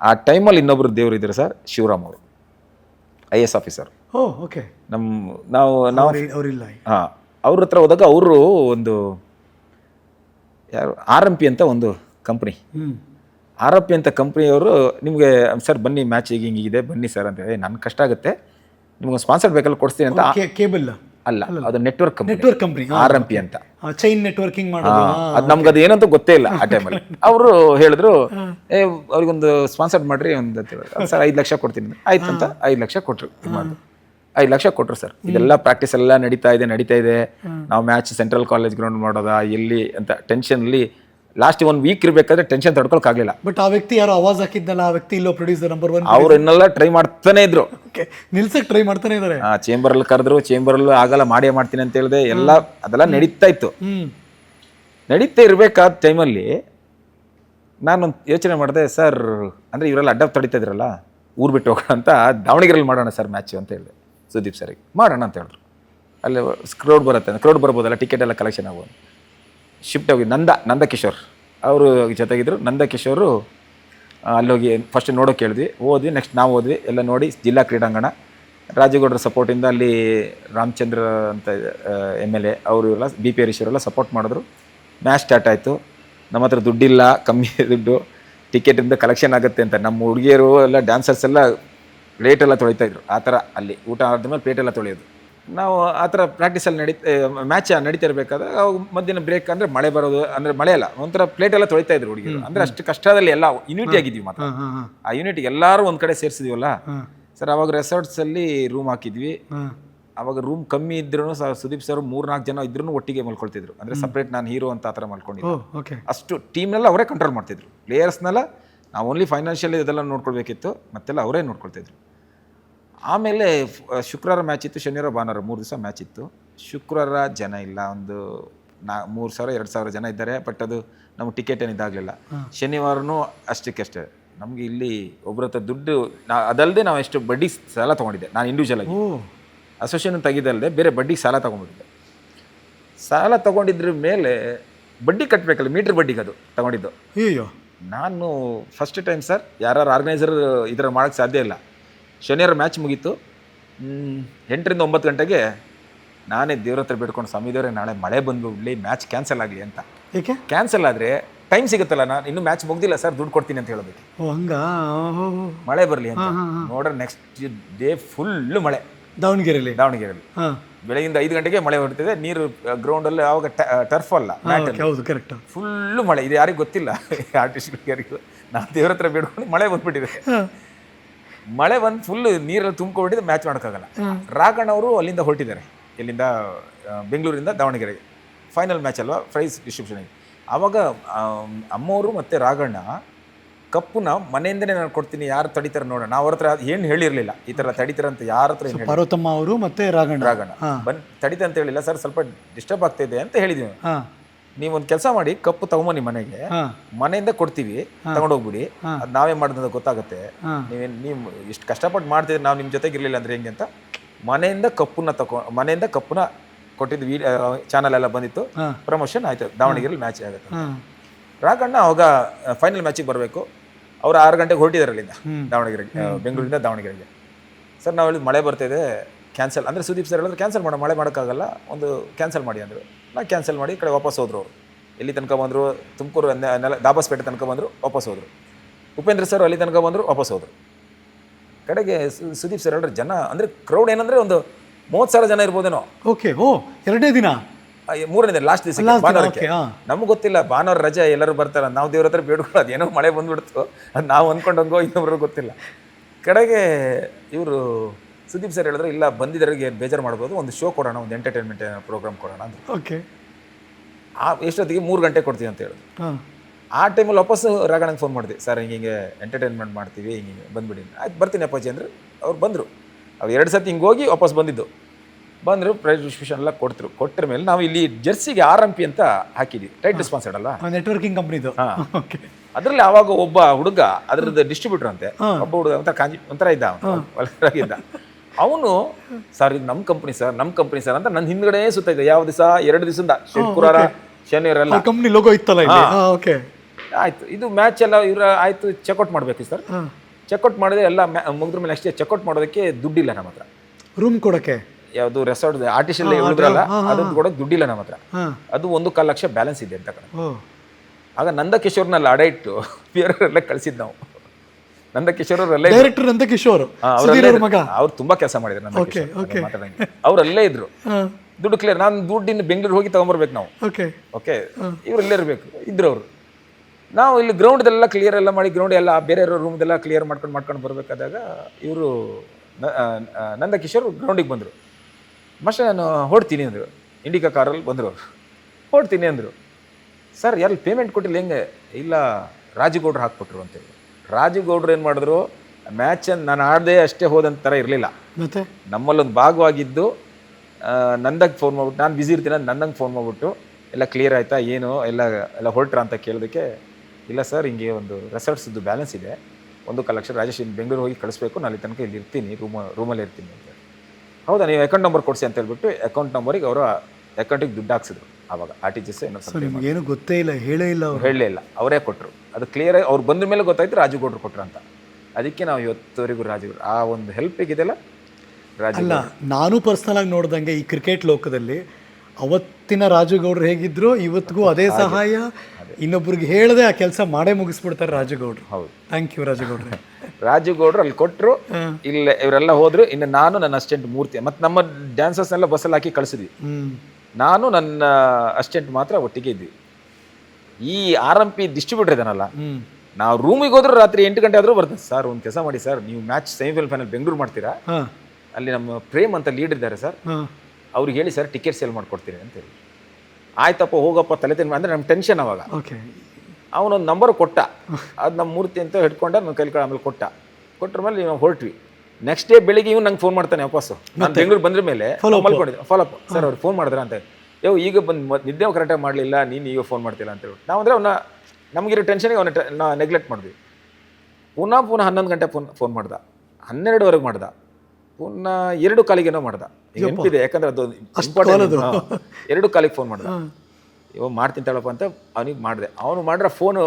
ಆ ಟೈಮಲ್ಲಿ ಇನ್ನೊಬ್ಬರು ದೇವರು ಇದ್ದಾರೆ ಸರ್ ಶಿವರಾಮ್ ಅವರು ಐ ಎಸ್ ಆಫೀಸರ್ ಓ ಓಕೆ ನಮ್ಮ ನಾವು ನಾವು ಅವರಿಲ್ಲ ಹಾಂ ಅವ್ರ ಹತ್ರ ಹೋದಾಗ ಅವರು ಒಂದು ಯಾರು ಆರ್ ಎಂ ಪಿ ಅಂತ ಒಂದು ಕಂಪ್ನಿ ಆರ್ ಎಂ ಪಿ ಅಂತ ಕಂಪ್ನಿಯವರು ನಿಮಗೆ ಸರ್ ಬನ್ನಿ ಮ್ಯಾಚ್ ಹೀಗೆ ಹಿಂಗಿದೆ ಬನ್ನಿ ಸರ್ ಅಂತ ಹೇಳಿ ನನ್ನ ಕಷ್ಟ ಆಗುತ್ತೆ ನಿಮ್ಗೆ ಸ್ಪಾನ್ಸರ್ ಬೇಕಲ್ಲ ಕೊಡಿಸ್ತೀನಿ ಅಂತ ಕೇಬಲ್ ಅಲ್ಲ ಅದು network company network company R M P ಅಂತ. ಚೈನ್ ನೆಟ್ವರ್ಕಿಂಗ್ ಮಾಡೋದು. ಅದು ನಮ್ಗೆ ಅದು ಏನಂತ ಗೊತ್ತೇ ಇಲ್ಲ ಆ ಟೈಮಲ್ಲಿ ಅವರು ಹೇಳಿದ್ರು ಏ ಅವ್ರಿಗೊಂದು ಸ್ಪಾನ್ಸರ್ ಮಾಡ್ರಿ ಒಂದು ಸರ್ ಐದು ಲಕ್ಷ ಕೊಡ್ತೀನಿ ಆಯ್ತು ಅಂತ ಐದು ಲಕ್ಷ ಕೊಟ್ರು ಐದು ಲಕ್ಷ ಕೊಟ್ರು ಸರ್. ಇದೆಲ್ಲ ಪ್ರಾಕ್ಟೀಸ್ ಎಲ್ಲ ನಡೀತಾ ಇದೆ ನಡೀತಾ ಇದೆ. ನಾವು ಮ್ಯಾಚ್ ಸೆಂಟ್ರಲ್ ಕಾಲೇಜ್ ಗ್ರೌಂಡ್ ಮಾಡೋದಾ ಎಲ್ಲಿ? ಅಂತ ಟೆನ್ಷನ್ಲಿ ಲಾಸ್ಟ್ ಒಂದು ವೀಕ್ ಇರಬೇಕಾದ್ರೆ ಟೆನ್ಷನ್ ತಡ್ಕೊಳಕ್ಕಾಗಲಿಲ್ಲ. ಬಟ್ ಆ ವ್ಯಕ್ತಿ ಯಾರು ಆವಾಜ್ ಹಾಕಿದ್ನಲ್ಲ ಆ ವ್ಯಕ್ತಿ ಇಲ್ಲೋ ಪ್ರೊಡ್ಯೂಸರ್ ನಂಬರ್ ಒನ್ ಅವ್ರು ಇನ್ನೆಲ್ಲ ಟ್ರೈ ಮಾಡ್ತಾನೆ ಇದ್ರು. ಓಕೆ ನಿಲ್ಸಕ್ ಟ್ರೈ ಮಾಡ್ತಾನೆ ಇದಾರೆ. ಆ ಚೇಂಬರಲ್ಲಿ ಕರೆದ್ರು ಚೇಂಬರಲ್ಲಿ ಆಗಲ್ಲ ಮಾಡೇ ಮಾಡ್ತೀನಿ ಅಂತ ಹೇಳಿದೆ ಎಲ್ಲ ಅದೆಲ್ಲ ನಡೀತಾ ಇತ್ತು. ನಡೀತಾ ಇರಬೇಕಾದ ಟೈಮಲ್ಲಿ ನಾನು ಯೋಚನೆ ಮಾಡಿದೆ ಸರ್ ಅಂದರೆ ಇವರೆಲ್ಲ ಅಡ್ಡ ತಡಿತಾ ಇದ್ರಲ್ಲ ಊರು ಬಿಟ್ಟು ಹೋಗೋಣ ಅಂತ ದಾವಣಗೆರೆಯಲ್ಲಿ ಮಾಡೋಣ ಸರ್ ಮ್ಯಾಚ್ ಅಂತ ಹೇಳಿದೆ ಸುದೀಪ್ ಸರಿಗೆ ಮಾಡೋಣ ಅಂತ ಹೇಳಿದ್ರು. ಅಲ್ಲಿ ಕ್ರೌಡ್ ಬರುತ್ತೆ ಕ್ರೌಡ್ ಬರ್ಬೋದಲ್ಲ ಟಿಕೆಟ್ ಎಲ್ಲ ಕಲೆಕ್ಷನ್ ಆಗ್ಬೋದು ಶಿಫ್ಟ್ ಹೋಗಿ ನಂದ, ನಂದಕಿಶೋರ್. ಅವರು ಜೊತೆಗಿದ್ರು, ನಂದಕಿಶೋರು ಅಲ್ಲಿ ಅಲ್ಲೋಗಿ ಫಸ್ಟ್ ನೋಡೋಕೆ ಕೇಳಿದ್ವಿ. ಹೋದ್ವಿ ನೆಕ್ಸ್ಟ್ ನಾವು ಹೋದ್ವಿ ಎಲ್ಲ ನೋಡಿ ಜಿಲ್ಲಾ ಕ್ರೀಡಾಂಗಣ. ರಾಜೇಗೌಡರ ಸಪೋರ್ಟಿಂದ ಅಲ್ಲಿ ರಾಮಚಂದ್ರ ಅಂತ ಎಂ ಎಲ್ ಎ ಅವರು ಇವರೆಲ್ಲ ಬಿ ಪಿ ಹರೀಶ್ವರೆಲ್ಲ ಸಪೋರ್ಟ್ ಮಾಡಿದ್ರು. ಮ್ಯಾಚ್ ಸ್ಟಾರ್ಟ್ ಆಯಿತು. ನಮ್ಮ ಹತ್ರ ದುಡ್ಡಿಲ್ಲ, ಕಮ್ಮಿ ದುಡ್ಡು. ಟಿಕೆಟಿಂದ ಕಲೆಕ್ಷನ್ ಆಗುತ್ತೆ ಅಂತ. ನಮ್ಮ ಹುಡುಗಿಯರು ಎಲ್ಲ ಡ್ಯಾನ್ಸರ್ಸ್ ಎಲ್ಲ ಪ್ಲೇಟೆಲ್ಲ ತೊಳಿತಾಯಿದ್ರು ಆ ಥರ ಅಲ್ಲಿ. ಊಟ ಆದ ಮೇಲೆ ಪ್ಲೇಟೆಲ್ಲ ತೊಳೆಯೋದು. ನಾವು ಆ ಥರ ಪ್ರಾಕ್ಟೀಸಲ್ಲಿ ನಡೀತ ಮ್ಯಾಚ್ ನಡೀತಾ ಇರಬೇಕಾದ್ರೆ ಅವಾಗ ಮಧ್ಯಾಹ್ನ ಬ್ರೇಕ್ ಅಂದರೆ ಮಳೆ ಬರೋದು ಅಂದರೆ ಮಳೆ ಅಲ್ಲ ಒಂಥರ ಪ್ಲೇಟ್ ಎಲ್ಲ ತೊಳಿತಾ ಇದ್ರು ಹುಡುಗಿರು. ಅಂದರೆ ಅಷ್ಟು ಕಷ್ಟದಲ್ಲಿ ಎಲ್ಲ ಯೂನಿಟಿ ಆಗಿದ್ವಿ ಮಾತ್ರ. ಆ ಯೂನಿಟಿಗೆ ಎಲ್ಲರೂ ಒಂದು ಕಡೆ ಸೇರಿಸಿದೀವಲ್ಲ? ಸರ್ ಅವಾಗ ರೆಸಾರ್ಟ್ಸಲ್ಲಿ ರೂಮ್ ಹಾಕಿದ್ವಿ. ಅವಾಗ ರೂಮ್ ಕಮ್ಮಿ ಇದ್ರೂ ಸುದೀಪ್ ಸರ್ ಮೂರ್ನಾಲ್ಕು ಜನ ಇದ್ರೂ ಒಟ್ಟಿಗೆ ಮಲ್ಕೊಳ್ತಿದ್ರು. ಅಂದರೆ ಸಪ್ರೇಟ್ ನಾನು ಹೀರೋ ಅಂತ ಆ ಥರ ಮಲ್ಕೊಂಡಿದ್ದೆ. ಅಷ್ಟು ಟೀಮ್ನೆಲ್ಲ ಅವರೇ ಕಂಟ್ರೋಲ್ ಮಾಡ್ತಿದ್ರು. ಪ್ಲೇಯರ್ಸ್ನೆಲ್ಲ ನಾವು ಓನ್ಲಿ ಫೈನಾನ್ಷಿಯಲ್ ಇದೆಲ್ಲ ನೋಡ್ಕೊಳ್ಬೇಕಿತ್ತು ಮತ್ತೆಲ್ಲ ಅವರೇ ನೋಡ್ಕೊಳ್ತಿದ್ರು. ಆಮೇಲೆ ಶುಕ್ರವಾರ ಮ್ಯಾಚ್ ಇತ್ತು ಶನಿವಾರ ಭಾನುವಾರ ಮೂರು ದಿವಸ ಮ್ಯಾಚ್ ಇತ್ತು. ಶುಕ್ರವಾರ ಜನ ಇಲ್ಲ ಒಂದು ನಾ ಮೂರು ಸಾವಿರ ಎರಡು ಸಾವಿರ ಜನ ಇದ್ದಾರೆ ಬಟ್ ಅದು ನಮ್ಗೆ ಟಿಕೆಟ್ ಏನು ಇದಾಗಲಿಲ್ಲ. ಶನಿವಾರನೂ ಅಷ್ಟಕ್ಕಷ್ಟೇ ನಮಗೆ ಇಲ್ಲಿ ಒಬ್ಬರ ಹತ್ರ ದುಡ್ಡು ನಾ ಅದಲ್ಲದೆ ನಾವು ಎಷ್ಟು ಬಡ್ಡಿ ಸಾಲ ತೊಗೊಂಡಿದ್ದೆ. ನಾನು ಇಂಡಿವಿಜುವಲ್ ಆಗಿ. ಅಸೋಸಿಯೇಷನ್ ತೆಗೆದಲ್ಲದೆ ಬೇರೆ ಬಡ್ಡಿ ಸಾಲ ತೊಗೊಂಡ್ಬಿಟ್ಟಿದ್ದೆ ಸಾಲ ತೊಗೊಂಡಿದ್ರ ಮೇಲೆ ಬಡ್ಡಿ ಕಟ್ಟಬೇಕಲ್ಲ ಮೀಟ್ರ್ ಬಡ್ಡಿಗೆ ಅದು ತೊಗೊಂಡಿದ್ದು. ಅಯ್ಯೋ ನಾನು ಫಸ್ಟ್ ಟೈಮ್ ಸರ್ ಯಾರು ಆರ್ಗನೈಸರ್ ಈ ಥರ ಮಾಡೋಕ್ಕೆ ಸಾಧ್ಯ ಇಲ್ಲ. ಶನಿವಾರ ಮ್ಯಾಚ್ ಮುಗೀತು. ಎಂಟರಿಂದ ಒಂಬತ್ತು ಗಂಟೆಗೆ ನಾನೇ ದೇವ್ರ ಹತ್ರ ಬೇಡ್ಕೊಂಡು ಸ್ವಾಮಿ ದೇವ್ರೆ ನಾಳೆ ಮಳೆ ಬಂದುಬಿಡ್ಲಿ ಮ್ಯಾಚ್ ಕ್ಯಾನ್ಸಲ್ ಆಗಲಿ ಅಂತ. ಏಕೆ? ಕ್ಯಾನ್ಸಲ್ ಆದರೆ ಟೈಮ್ ಸಿಗುತ್ತಲ್ಲ ನಾನು ಇನ್ನೂ ಮ್ಯಾಚ್ ಮುಗ್ದಿಲ್ಲ ಸರ್ ದುಡ್ಡು ಕೊಡ್ತೀನಿ ಅಂತ ಹೇಳಬೇಕು ಹಂಗ? ಮಳೆ ಬರಲಿ ಅಂತ. ನೋಡ್ರೆ ನೆಕ್ಸ್ಟ್ ಡೇ ಫುಲ್ಲು ಮಳೆ. ದಾವಣಗೆರೆಯಲ್ಲಿ ದಾವಣಗೆರೆಯಲ್ಲಿ ಹಾ. ಬೆಳಗಿಂದ ಐದು ಗಂಟೆಗೆ ಮಳೆ ಹೊರಟಿದೆ ನೀರು ಗ್ರೌಂಡಲ್ಲಿ ಆವಾಗ ಟರ್ಫ್ ಅಲ್ಲ ಹೌದು ಕರೆಕ್ಟ್ ಫುಲ್ಲು ಮಳೆ. ಇದು ಯಾರಿಗೂ ಗೊತ್ತಿಲ್ಲ. ಆರ್ಟಿಸ್ಟ್ಗಳಿಗೆ ಯಾರಿಗೂ ನಾನು ದೇವ್ರ ಹತ್ರ ಬೇಡ್ಕೊಂಡು ಮಳೆ ಬಂದ್ಬಿಟ್ಟಿದೆ. ಮಳೆ ಬಂದು ಫುಲ್ ನೀರಲ್ಲಿ ತುಂಬಿಕೊಂಡಿದ್ದು ಮ್ಯಾಚ್ ಮಾಡೋಕ್ಕಾಗಲ್ಲ. ರಾಘಣ್ಣ ಅವರು ಅಲ್ಲಿಂದ ಹೊರಟಿದ್ದಾರೆ. ಇಲ್ಲಿಂದ ಬೆಂಗಳೂರಿಂದ ದಾವಣಗೆರೆಗೆ ಫೈನಲ್ ಮ್ಯಾಚ್ ಅಲ್ವಾ? ಪ್ರೈಸ್ ಡಿಸ್ಟ್ರಿಬ್ಯೂಷನ್ ಆವಾಗ ಅಮ್ಮವರು ಮತ್ತು ರಾಘಣ್ಣ ಕಪ್ಪುನ ಮನೆಯಿಂದನೇ ನಾನು ಕೊಡ್ತೀನಿ ಯಾರು ತಡಿತಾರೆ ನೋಡೋಣ. ನಾವು ಅವ್ರ ಹತ್ರ ಏನು ಹೇಳಿರಲಿಲ್ಲ. ಈ ಥರ ತಡಿತಾರೆ ಅಂತ ಯಾರ ಹತ್ರ ಪರ್ವತಮ್ಮ ಅವರು ಮತ್ತೆ ರಾಘಣ್ಣ. ರಾಘಣ್ಣ. ಬನ್ ತಡಿತ ಅಂತ ಹೇಳಿಲ್ಲ. ಸರ್ ಸ್ವಲ್ಪ ಡಿಸ್ಟರ್ಬ್ ಆಗ್ತಿದೆ ಅಂತ ಹೇಳಿದ್ವಿ ಹಾ. ನೀವೊಂದು ಕೆಲಸ ಮಾಡಿ ಕಪ್ಪು ತಗೊಂಬನ್ನಿ ಮನೆಗೆ. ಮನೆಯಿಂದ ಕೊಡ್ತೀವಿ ತಗೊಂಡೋಗ್ಬಿಡಿ. ಅದು ನಾವೇ ಮಾಡಿದ್ರೆ ಗೊತ್ತಾಗುತ್ತೆ. ನೀವೇನು ನೀವು ಇಷ್ಟು ಕಷ್ಟಪಟ್ಟು ಮಾಡ್ತಿದ್ರೆ ನಾವು ನಿಮ್ಮ ಜೊತೆಗೆ ಇರಲಿಲ್ಲ ಅಂದ್ರೆ ಹೆಂಗೆ ಅಂತ ಮನೆಯಿಂದ ಕಪ್ಪನ್ನ ತಗೊ ಮನೆಯಿಂದ ಕಪ್ಪನ್ನ ಕೊಟ್ಟಿದ್ದು ವಿಡಿಯೋ ಚಾನಲ್ ಎಲ್ಲ ಬಂದಿತ್ತು. ಪ್ರಮೋಷನ್ ಆಯ್ತು. ದಾವಣಗೆರೆಯಲ್ಲಿ ಮ್ಯಾಚ್ ಆಗುತ್ತೆ ರಾಕಣ್ಣ ರಾಘಣ್ಣ ಅವಾಗ ಫೈನಲ್ ಮ್ಯಾಚಿಗೆ ಬರಬೇಕು. ಅವ್ರು ಆರು ಗಂಟೆಗೆ ಹೊರಟಿದ್ದಾರೆ ಅಲ್ಲಿಂದ ದಾವಣಗೆರೆಗೆ ಬೆಂಗಳೂರಿಂದ ದಾವಣಗೆರೆಗೆ. ಸರ್ ನಾವು ಹೇಳಿದ್ ಮಳೆ ಬರ್ತಿದೆ ಕ್ಯಾನ್ಸಲ್ ಅಂದರೆ ಸುದೀಪ್ ಸರ್ ಹೇಳಿದ್ರೆ ಕ್ಯಾನ್ಸಲ್ ಮಾಡೋ ಮಳೆ ಮಾಡೋಕ್ಕಾಗಲ್ಲ. ಒಂದು ಕ್ಯಾನ್ಸಲ್ ಮಾಡಿ ಅಂದರು. ನಾ ಕ್ಯಾನ್ಸಲ್ ಮಾಡಿ ಈ ಕಡೆ ವಾಪಸ್ ಹೋದರು ಅವರು. ಎಲ್ಲಿ ತನಕ ಬಂದರು? ತುಮಕೂರು ನೆಲ ದಾಬಾಸ್ಪೇಟೆ ತನಕ ಬಂದರು ವಾಪಸ್ ಹೋದರು. ಉಪೇಂದ್ರ ಸರ್ ಅಲ್ಲಿ ತನಕ ಬಂದರು ವಾಪಸ್ ಹೋದರು. ಕಡೆಗೆ ಸುದೀಪ್ ಸರ್ ಹೇಳಿದ್ರೆ ಜನ ಅಂದರೆ ಕ್ರೌಡ್ ಏನಂದರೆ ಒಂದು ಮೂವತ್ತು ಸಾವಿರ ಜನ ಇರ್ಬೋದೇನೋ. ಓಕೆ ಓ ಎರಡನೇ ದಿನ? ಮೂರನೇ ದಿನ ಲಾಸ್ಟ್ ದಿವಸ ಭಾನುವಾರಕ್ಕೆ. ನಮ್ಗೆ ಗೊತ್ತಿಲ್ಲ ಭಾನುವಾರ ರಜೆ ಎಲ್ಲರೂ ಬರ್ತಾರೆ. ನಾವು ದೇವ್ರ ಹತ್ರ ಬೇಡ್ಕೊಳ್ಳೋದು ಅದೇನೋ ಮಳೆ ಬಂದ್ಬಿಡ್ತು. ಅದು ನಾವು ಅಂದ್ಕೊಂಡಂಗೋ ಇನ್ನೊಬ್ರಿಗೂ ಇನ್ನೊಬ್ರು ಗೊತ್ತಿಲ್ಲ. ಕಡೆಗೆ ಇವರು ಸುದೀಪ್ ಸರ್ ಹೇಳಿದ್ರು ಇಲ್ಲ ಬಂದಿದ್ದರಿಗೆ ಬೇಜಾರು ಮಾಡ್ಬೋದು ಒಂದು ಶೋ ಕೊಡೋಣ ಒಂದು ಎಂಟರ್ಟೈನ್ಮೆಂಟ್ ಪ್ರೋಗ್ರಾಮ್ ಕೊಡೋಣ ಅಂತ ಓಕೆ. ಆ ಎಷ್ಟೊತ್ತಿಗೆ? ಮೂರು ಗಂಟೆ ಕೊಡ್ತೀವಿ ಅಂತ ಹೇಳಿದ್ರು. ಆ ಟೈಮಲ್ಲಿ ವಾಪಸ್ ರಾಘಣ್ಣಂಗೆ ಫೋನ್ ಮಾಡಿದೆ ಸರ್ ಹಿಂಗೆ ಹಿಂಗೆ ಎಂಟರ್ಟೈನ್ಮೆಂಟ್ ಮಾಡ್ತೀವಿ ಹಿಂಗೆ ಹಿಂಗೆ ಬಂದ್ಬಿಡಿ ಆಯ್ತು ಬರ್ತೀನಿ ಅಪ್ಪಾಜಿ ಅಂದರು ಅವ್ರು ಬಂದರು. ಅವ್ರು ಎರಡು ಸತಿ ಹಿಂಗೆ ಹೋಗಿ ವಾಪಸ್ ಬಂದಿದ್ದು. ಬಂದರು ಪ್ರೈಸ್ ಡಿಸ್ಟ್ರಿಬ್ಯೂಷನ್ ಎಲ್ಲ ಕೊಡ್ತರು ಕೊಟ್ಟರ ಮೇಲೆ ನಾವು ಇಲ್ಲಿ ಜರ್ಸಿಗೆ ಆರ್ ಎಂ ಪಿ ಅಂತ ಹಾಕಿದ್ವಿ. ಟೈಟ್ ಸ್ಪಾನ್ಸರ್ಡ್ ಅಲ್ಲ ನೆಟ್ವರ್ಕಿಂಗ್ ಕಂಪ್ನಿದು ಓಕೆ. ಅದರಲ್ಲಿ ಆವಾಗ ಒಬ್ಬ ಹುಡುಗ ಅದರದ್ದು ಡಿಸ್ಟ್ರಿಬ್ಯೂಟರ್ ಅಂತೆ. ಒಬ್ಬ ಹುಡುಗ ಒಂಥರ ಕಾಂಜಿ ಒಂಥರ ಇದ್ದ ಒಳಗಿದ್ದ ಅವನು ಸರ್ ಇದು ನಮ್ಮ ಕಂಪ್ನಿ ಸರ್ ನಮ್ಮ ಕಂಪ್ನಿ ಸರ್ ಅಂತ ನನ್ನ ಹಿಂದ್ಗಡೆ ಸುತ್ತ ಇದೆ ಯಾವ ದಿವಸ? ಎರಡು ದಿವಸದಿಂದ. ಶುಕ್ರವಾರ ಶನಿವಾರ ಎಲ್ಲ. ಕಂಪ್ನಿ ಲೋಗೋ ಇತ್ತಲ್ಲ ಇಲ್ಲಿ? ಹಾ. ಓಕೆ ಆಯ್ತು. ಇದು ಮ್ಯಾಚ್ ಎಲ್ಲ ಇವ್ರ ಆಯ್ತು ಚೆಕ್ಔಟ್ ಮಾಡ್ಬೇಕು ಸರ್. ಚೆಕ್ಔಟ್ ಮಾಡಿದ್ರೆ ಎಲ್ಲ ಮುಗಿದ್ರ ಮೇಲೆ ಅಷ್ಟೇ ಚೆಕ್ಔಟ್ ಮಾಡೋದಕ್ಕೆ ದುಡ್ಡಿಲ್ಲ ನಮ್ಮ ಹತ್ರ. ರೂಮ್ ಕೊಡಕ್ಕೆ? ಯಾವುದು ರೆಸಾರ್ಟ್ ಆರ್ಟಿಷಿಯಲ್ ಉಳಿದ್ರಲ್ಲ ಅದನ್ನು ಕೂಡ ದುಡ್ಡಿಲ್ಲ ನಮ್ಮ ಹತ್ರ. ಹಾಂ. ಅದು ಒಂದು ಕಾಲು ಲಕ್ಷ ಬ್ಯಾಲೆನ್ಸ್ ಇದೆ ಅಂತ ಕಡೆ ಓ. ಆಗ ನಂದಕಿಶೋರ್ನಲ್ಲಿ ಅಡ ಇಟ್ಟು ಬೇರೆಯವರೆಲ್ಲ ಕಳಿಸಿದ್ದು ನಾವು. ನಂದಕಿಶೋರ್ ಅವರೆಲ್ಲ ಡೈರೆಕ್ಟರ್ ನಂದಕಿಶೋರ್ ಮಗ. ಅವ್ರು ತುಂಬಾ ಕೆಲಸ ಮಾಡಿದ್ರು ನಂದ Okay, okay. ಅವ್ರು ಅಲ್ಲೇ ಇದ್ರು. ದುಡ್ಡು ಕ್ಲಿಯರ್ ನಾನು ದುಡ್ಡಿನ ಬೆಂಗಳೂರು ಹೋಗಿ ತಗೊಂಬರ್ಬೇಕು ನಾವು. ಓಕೆ ಓಕೆ ಇವ್ರು ಇಲ್ಲೇ ಇರಬೇಕು. ಇದ್ರು ಅವರು ನಾವು ಇಲ್ಲಿ ಗ್ರೌಂಡ್ದೆಲ್ಲ ಕ್ಲಿಯರ್ ಎಲ್ಲ ಮಾಡಿ ಗ್ರೌಂಡ್ ಎಲ್ಲ ಬೇರೆ ರೂಮ್ದೆಲ್ಲ ಕ್ಲಿಯರ್ ಮಾಡ್ಕೊಂಡು ಮಾಡ್ಕೊಂಡು ಬರಬೇಕಾದಾಗ ಇವರು ನಂದಕಿಶೋರ್ ಗ್ರೌಂಡಿಗೆ ಬಂದರು. ಮತ್ತೆ ನಾನು ಹೊಡ್ತೀನಿ ಅಂದರು. ಇಂಡಿಕಾ ಕಾರಲ್ಲಿ ಬಂದರು ಅವರು. ಹೊಡ್ತೀನಿ ಅಂದರು. ಸರ್ ಎಲ್ಲಿ ಪೇಮೆಂಟ್ ಕೊಟ್ಟಿಲ್ಲ ಹೆಂಗೆ? ಇಲ್ಲ ರಾಜಗೌಡ್ರು ಹಾಕ್ಬಿಟ್ರು ಅಂತೇಳಿ. ರಾಜಗೌಡ್ರು ಏನು ಮಾಡಿದ್ರು ಮ್ಯಾಚನ್ನು ನಾನು ಆಡದೆ ಅಷ್ಟೇ ಹೋದಂಥ ಥರ ಇರಲಿಲ್ಲ. ಮತ್ತೆ? ನಮ್ಮಲ್ಲೊಂದು ಭಾಗವಾಗಿದ್ದು ನಂದಕ್ಕೆ ಫೋನ್ ಮಾಡ್ಬಿಟ್ಟು ನಾನು ಬ್ಯುಸಿ ಇರ್ತೀನಿ ಅಂತ ನಂದಂಗೆ ಫೋನ್ ಮಾಡ್ಬಿಟ್ಟು ಎಲ್ಲ ಕ್ಲಿಯರ್ ಆಯಿತಾ ಏನು ಎಲ್ಲ ಎಲ್ಲ ಹೊರಟ್ರ ಅಂತ ಕೇಳೋದಕ್ಕೆ ಇಲ್ಲ ಸರ್ ಹಿಂಗೆ ಒಂದು ರೆಸಾರ್ಟ್ಸ್ದು ಬ್ಯಾಲೆನ್ಸ್ ಇದೆ. ಒಂದು ಕಲೆಕ್ಷನ್ ಲಕ್ಷ ರಾಜೇಶ್ ಇನ್ನು ಬೆಂಗಳೂರು ಹೋಗಿ ಕಳಿಸ್ಬೇಕು ನಾನು ಅಲ್ಲಿ ತನಕ ಇಲ್ಲಿ ಇರ್ತೀನಿ ರೂಮ್ ರೂಮಲ್ಲಿ ಇರ್ತೀನಿ ಅಂತ ಹೌದಾ ನೀವು ಅಕೌಂಟ್ ನಂಬರ್ ಕೊಡಿಸಿ ಅಂತ ಹೇಳ್ಬಿಟ್ಟು ಅಕೌಂಟ್ ನಂಬರಿಗೆ ಅವರು ಅಕೌಂಟಿಗೆ ದುಡ್ಡು ಹಾಕ್ಸಿದ್ರು ಆವಾಗ. ಆರ್ ಟಿ ಜಿ ಎಸ್ ಏನೋ ಏನು ನಿಮ್ಗೇನು ಗೊತ್ತೇ ಇಲ್ಲ ಹೇಳೇ ಇಲ್ಲ ಅವ್ರು. ಹೇಳಲೇ ಇಲ್ಲ. ಅವರೇ ಕೊಟ್ಟರು ಅದು ಕ್ಲಿಯರ್ ಅವ್ರು ಬಂದ ಮೇಲೆ ಗೊತ್ತಾಯ್ತು ರಾಜುಗೌಡ್ರು ಕೊಟ್ಟರು ಅಂತ. ಅದಕ್ಕೆ ನಾವು ಇವತ್ತುವರೆಗೂ ರಾಜು ಆ ಒಂದು ಹೆಲ್ಪ್ ರಾಜು ಅಲ್ಲ ನಾನು ಪರ್ಸನಲ್ ಆಗಿ ನೋಡ್ದಂಗೆ ಈ ಕ್ರಿಕೆಟ್ ಲೋಕದಲ್ಲಿ ಅವತ್ತಿನ ರಾಜುಗೌಡ್ರು ಹೇಗಿದ್ರು ಇವತ್ತಿಗೂ ಅದೇ ಸಹಾಯ. ಇನ್ನೊಬ್ರಿಗೆ ಹೇಳದೆ ಆ ಕೆಲಸ ಮಾಡೇ ಮುಗಿಸ್ಬಿಡ್ತಾರೆ ರಾಜುಗೌಡ್ರು ಹೌದು. ಥ್ಯಾಂಕ್ ಯು ರಾಜುಗೌಡ್ರೆ ರಾಜುಗೌಡ್ರು ಅಲ್ಲಿ ಕೊಟ್ಟರು ಇಲ್ಲ ಇವರೆಲ್ಲ ಹೋದ್ರು. ಇನ್ನು ನಾನು ನನ್ನ ಅಸಿಸ್ಟೆಂಟ್ ಮೂರ್ತಿ ಮತ್ತು ನಮ್ಮ ಡ್ಯಾನ್ಸರ್ಸ್ನೆಲ್ಲ ಬಸ್ಸಲ್ಲಿ ಹಾಕಿ ಕಳಿಸಿದ್ವಿ. ನಾನು ನನ್ನ ಅಸಿಸ್ಟೆಂಟ್ ಮಾತ್ರ ಒಟ್ಟಿಗೆ ಇದ್ವಿ. ಈ ಆರ್ ಎಂ ಪಿ ಡಿಸ್ಟ್ರಿಬ್ಯೂಟರ್ ಇದನ್ನಲ್ಲ ನಾವು ರೂಮಿಗೆ ಹೋದ್ರೆ ರಾತ್ರಿ ಎಂಟು ಗಂಟೆ ಆದರೂ ಬರ್ತದೆ. ಸರ್ ಒಂದು ಕೆಲಸ ಮಾಡಿ ಸರ್ ನೀವು ಮ್ಯಾಚ್ ಸೆಮಿಫೈನಲ್ ಫೈನಲ್ ಬೆಂಗಳೂರು ಮಾಡ್ತೀರಾ? ಅಲ್ಲಿ ನಮ್ಮ ಪ್ರೇಮ್ ಅಂತ ಲೀಡ್ ಇದ್ದಾರೆ ಸರ್. ಅವ್ರಿಗೆ ಹೇಳಿ ಸರ್ ಟಿಕೆಟ್ ಸೇಲ್ ಮಾಡ್ಕೊಡ್ತೀನಿ ಅಂತ ಹೇಳಿ. ಆಯ್ತಪ್ಪ ಹೋಗಪ್ಪ ತಲೆ ತಿನ್ ಅಂದರೆ ನಮ್ಗೆ ಟೆನ್ಷನ್ ಅವಾಗ. ಓಕೆ. ಅವನೊಂದು ನಂಬರ್ ಕೊಟ್ಟ. ಅದು ನಮ್ಮ ಮೂರ್ತಿ ಅಂತ ಹಿಡ್ಕೊಂಡ ನನ್ನ ಕೈಲಿ ಆಮೇಲೆ ಕೊಟ್ಟ. ಕೊಟ್ಟರ ಮೇಲೆ ನಾವು ಹೊರಟ್ವಿ. ನೆಕ್ಸ್ಟ್ ಡೇ ಬೆಳಿಗ್ಗೆ ಇವ್ನು ನಂಗೆ ಫೋನ್ ಮಾಡ್ತಾನೆ ವಾಪಸ್ಸು. ನಾನು ಬೆಂಗಳೂರು ಬಂದ್ರ ಮೇಲೆ ಫಾಲೋ ಅಪ್ ಸರ್ ಅವ್ರು ಫೋನ್ ಮಾಡಿದ್ರ ಅಂತ ಯೋ ಈಗ ಬಂದು ನಿದ್ದೆ ಕರೆಕ್ಟಾಗಿ ಮಾಡಲಿಲ್ಲ ನೀನು ಈಗ ಫೋನ್ ಮಾಡ್ತಿಲ್ಲ ಅಂತ ಹೇಳಿ. ನಾವು ಅಂದರೆ ಅವನ್ನ ನಮಗಿರೋ ಟೆನ್ಷನ್ಗೆ ಅವನ್ನ ನೆಗ್ಲೆಕ್ಟ್ ಮಾಡಿದ್ವಿ. ಪುನಃ ಪುನಃ ಹನ್ನೊಂದು ಗಂಟೆ ಫೋನ್ ಫೋನ್ ಮಾಡ್ದ. ಹನ್ನೆರಡುವರೆಗೆ ಮಾಡ್ದ. ಪುನಃ ಎರಡು ಕಾಲಿಗೇನೋ ಮಾಡ್ದ. ನೆನಪಿದೆ ಯಾಕಂದ್ರೆ ಅದು ಇಂಪಾರ್ಟೆಂಟ್. ಎರಡು ಕಾಲಿಗೆ ಫೋನ್ ಮಾಡ್ದ. ಇವಾಗ ಮಾಡ್ತೀನಿ ತಗೊಳಪ್ಪ ಅಂತ ಅವನಿಗೆ ಮಾಡಿದೆ. ಅವನು ಮಾಡಿರೋ ಫೋನು